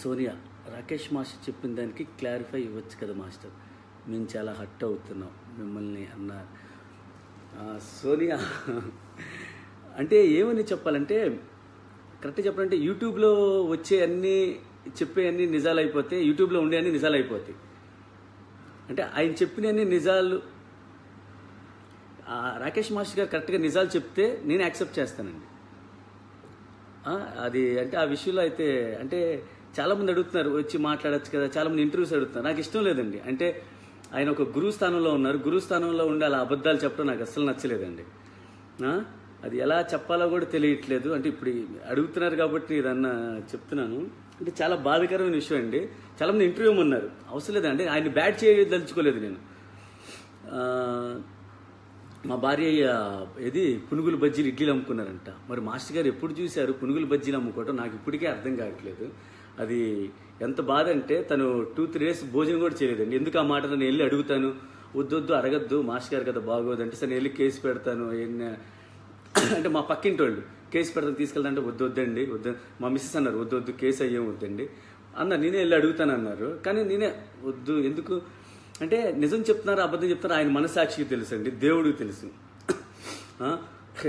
Sonia Rakesh master చెప్పిన దానికి clarify ఇవ్వచ్చు కదా మాస్టర్. మేము చాలా హట్ అవుతున్నాం మిమ్మల్ని అన్నారు. సోనియా అంటే ఏమని చెప్పాలంటే కరెక్ట్గా చెప్పాలంటే యూట్యూబ్లో వచ్చే అన్ని చెప్పే అన్ని నిజాలు అయిపోతే యూట్యూబ్లో ఉండే అన్ని నిజాలు అయిపోతాయి. అంటే ఆయన చెప్పిన అన్ని నిజాలు రాకేష్ మాస్టర్ గారు కరెక్ట్గా నిజాలు చెప్తే నేను యాక్సెప్ట్ చేస్తానండి. అది అంటే ఆ విషయంలో అయితే అంటే చాలా మంది అడుగుతున్నారు వచ్చి మాట్లాడొచ్చు కదా. చాలా మంది ఇంటర్వ్యూస్ అడుగుతున్నారు. నాకు ఇష్టం లేదండి. అంటే ఆయన ఒక గురువు స్థానంలో ఉన్నారు. గురువు స్థానంలో ఉండి అలా అబద్ధాలు చెప్పడం నాకు అస్సలు నచ్చలేదండి. అది ఎలా చెప్పాలో కూడా తెలియట్లేదు. అంటే ఇప్పుడు అడుగుతున్నారు కాబట్టి ఇదన్నా చెప్తున్నాను. అంటే చాలా బాధకరమైన విషయం అండి. చాలా మంది ఇంటర్వ్యూ ఉన్నారు. అవసరం లేదండి ఆయన బ్యాడ్ చేయదలుచుకోలేదు నేను. మా భార్య ఇది పునుగులు బజ్జీలు ఇడ్లీలు అమ్ముకున్నారంట. మరి మాస్టర్ గారు ఎప్పుడు చూశారు పునుగులు బజ్జీలు అమ్ముకోవటం? నాకు ఇప్పటికే అర్థం కావట్లేదు. అది ఎంత బాధ అంటే తను టూ త్రీ డేస్ భోజనం కూడా చేయలేదండి. ఎందుకు ఆ మాట నేను వెళ్ళి అడుగుతాను? వద్దొద్దు అరగద్దు మాస్టర్ గారు కదా బాగోదు అంటే సరే నేను వెళ్ళి కేసు పెడతాను అంటే మా పక్కింటి వాళ్ళు కేసు పెడతాను తీసుకెళ్తాంటే వద్దు వద్దండి వద్దు. మా మిస్సెస్ అన్నారు వద్దు వద్దు కేసు అయ్యేం వద్దండి. అన్నారు నేనే వెళ్ళి అడుగుతాను అన్నారు. కానీ నేనే వద్దు ఎందుకు? అంటే నిజం చెప్తున్నారు అబద్ధం చెప్తున్నారు ఆయన మనసాక్షికి తెలుసు అండి దేవుడికి తెలుసు.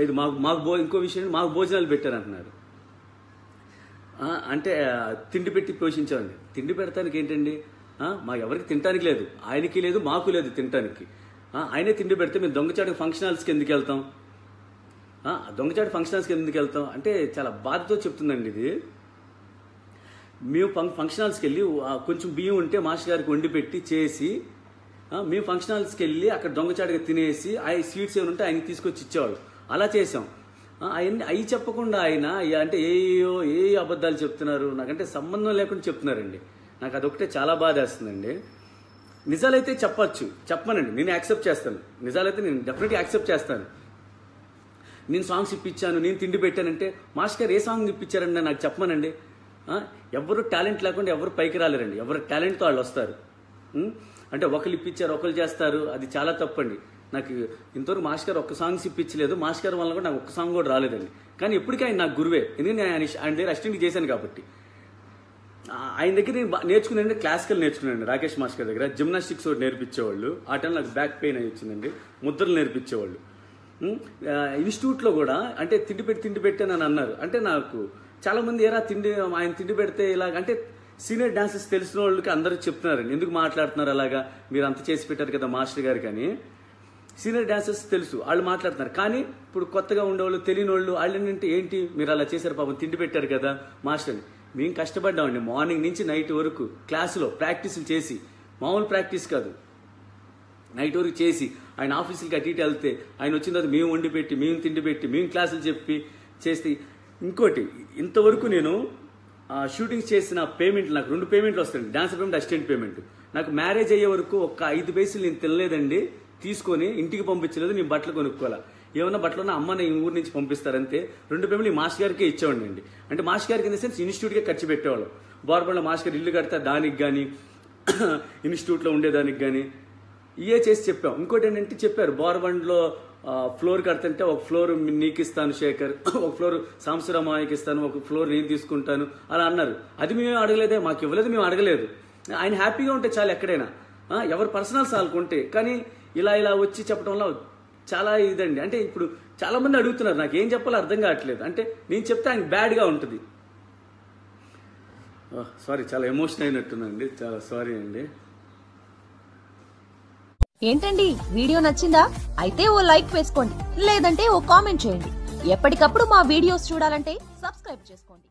ఇది మాకు మాకు భో ఇంకో విషయం మాకు భోజనాలు పెట్టారంటున్నారు. అంటున్నారు అంటే తిండి పెట్టి పోషించామండి తిండి పెడతానికి ఏంటండి? మా ఎవరికి తినటానికి లేదు. ఆయనకి లేదు మాకు లేదు తినటానికి. ఆయనే తిండి పెడితే మేము దొంగచాటు ఫంక్షన్ హాల్స్కి ఎందుకు వెళ్తాం? దొంగచాటు ఫంక్షన్ హాల్స్కి ఎందుకు వెళ్తాం? అంటే చాలా బాధతో చెప్తుందండి ఇది. మేము ఫం ఫంక్షన్ హాల్స్కి వెళ్ళి కొంచెం బియ్యం ఉంటే మాస్టర్ గారికి వండి పెట్టి చేసి మేము ఫంక్షన్ హాల్స్కి వెళ్ళి అక్కడ దొంగచాటుగా తినేసి ఆ స్వీట్స్ ఏమైనా ఉంటే ఆయనకి తీసుకొచ్చి ఇచ్చేవాళ్ళు. అలా చేసాం అవన్నీ అవి చెప్పకుండా ఆయన అంటే ఏయో ఏ అబద్ధాలు చెప్తున్నారు? నాకంటే సంబంధం లేకుండా చెప్తున్నారండి. నాకు అదొకటే చాలా బాధ వేస్తుందండి. నిజాలైతే చెప్పచ్చు. చెప్పనండి. నేను యాక్సెప్ట్ చేస్తాను. నిజాలైతే నేను డెఫినెట్గా యాక్సెప్ట్ చేస్తాను. నేను సాంగ్స్ ఇప్పించాను నేను తిండి పెట్టానంటే మాస్టర్ ఏ సాంగ్ ఇప్పించారండి నాకు చెప్పమనండి ఎవరు టాలెంట్ లేకుండా ఎవరు పైకి రాలేరండి. ఎవరు టాలెంట్తో వాళ్ళు వస్తారు. అంటే ఒకరు ఇప్పించారు ఒకరు చేస్తారు. అది చాలా తప్పండి. నాకు ఇంతవరకు మాస్టర్ గారు ఒక్క సాంగ్స్ ఇప్పించలేదు మాస్టర్ గారు వల్ల కూడా నాకు ఒక్క సాంగ్ కూడా రాలేదండి. కానీ ఎప్పటికీ ఆయన నాకు గురువే. ఎందుకంటే నేను ఆయన ఆయన దగ్గర అసిస్టెంట్ చేశాను కాబట్టి. ఆయన దగ్గర నేను నేర్చుకున్నాను క్లాసికల్ నేర్చుకున్నాను రాకేష్ మాస్టర్ గారి దగ్గర. జిమ్నాస్టిక్స్ నేర్పించేవాళ్ళు. ఆ టైం నాకు బ్యాక్ పెయిన్ అయి వచ్చిందండి. ముద్రలు నేర్పించేవాళ్ళు. ఇన్స్టిట్యూట్లో కూడా అంటే తిండి పెట్టి తిండి పెట్టి అని అన్నారు. అంటే నాకు చాలామంది ఏరా తిండి ఆయన తిండి పెడితే ఇలాగ అంటే సీనియర్ డాన్సెస్ తెలిసిన వాళ్ళకి అందరూ చెప్తున్నారండి. ఎందుకు మాట్లాడుతున్నారు అలాగా? మీరు అంత చేసి పెట్టారు కదా మాస్టర్ గారు కానీ. సీనియర్ డాన్సర్స్ తెలుసు వాళ్ళు మాట్లాడుతున్నారు. కానీ ఇప్పుడు కొత్తగా ఉండేవాళ్ళు తెలియని వాళ్ళు వాళ్ళు ఏంటంటే ఏంటి? మీరు అలా చేశారు పాపం తిండి పెట్టారు కదా మాస్టర్ మేము కష్టపడ్డామండి. మార్నింగ్ నుంచి నైట్ వరకు క్లాసులో ప్రాక్టీసులు చేసి మామూలు ప్రాక్టీస్ కాదు. నైట్ వరకు చేసి ఆయన ఆఫీసులకి అటు ఇటు వెళ్తే ఆయన వచ్చిన తర్వాత మేము వండి పెట్టి మేము తిండి పెట్టి మేము క్లాసులు చెప్పి చేస్తే. ఇంకోటి ఇంతవరకు నేను షూటింగ్స్ చేసిన పేమెంట్ నాకు రెండు పేమెంట్లు వస్తాయండి. Dance payment assistant payment. నాకు మ్యారేజ్ అయ్యే వరకు ఒక ఐదు పైసలు నేను తినలేదండి. తీసుకొని ఇంటికి పంపించలేదు నీ బట్టలు కొనుక్కోవాలా? ఏమన్నా బట్టలు ఉన్న అమ్మ ఊరి నుంచి పంపిస్తారంతే. రెండు పేమెంట్లు ఈ గారికే ఇచ్చేవాడిని అండి అంటే మాస్గారికి గారికి ఇన్ ద సెన్స్ ఇన్స్టిట్యూట్కే ఖర్చు పెట్టేవాళ్ళం. బోర్బండ్లో మాస్టర్ గారు ఇల్లు కడితే దానికి కానీ ఇన్స్టిట్యూట్లో ఉండేదానికి కానీ ఇయే చేసి చెప్పాం. ఇంకోటి ఏంటంటే చెప్పారు బోర్బండ్లో ఫ్లోర్ కడుతుంటే ఒక ఫ్లోర్ నీకు ఇస్తాను శేఖర్ ఒక ఫ్లోర్ సాంబశివరామాయకి ఇస్తాను ఒక ఫ్లోర్ నేను తీసుకుంటాను అలా అన్నారు. అది మేము అడగలేదే మాకు ఇవ్వలేదు మేము అడగలేదు. ఆయన హ్యాపీగా ఉంటే చాలు ఎక్కడైనా. ఎవరు ఎవరి పర్సనల్స్ వాళ్ళకుంటే కానీ ఇలా ఇలా వచ్చి చెప్పడంలో చాలా ఇదండి. అంటే ఇప్పుడు చాలా మంది అడుగుతున్నారు నాకు ఏం చెప్పాలో అర్థం కావట్లేదు. అంటే నేను చెప్తే ఆయన బ్యాడ్గా ఉంటుంది. సారీ చాలా ఎమోషన్ అయినట్టుందండి చాలా సారీ అండి. ఏంటండి వీడియో నచ్చిందా? అయితే ఓ లైక్ వేసుకోండి లేదంటే ఓ కామెంట్ చేయండి. ఎప్పటికప్పుడు మా వీడియోస్ చూడాలంటే సబ్స్క్రైబ్ చేసుకోండి.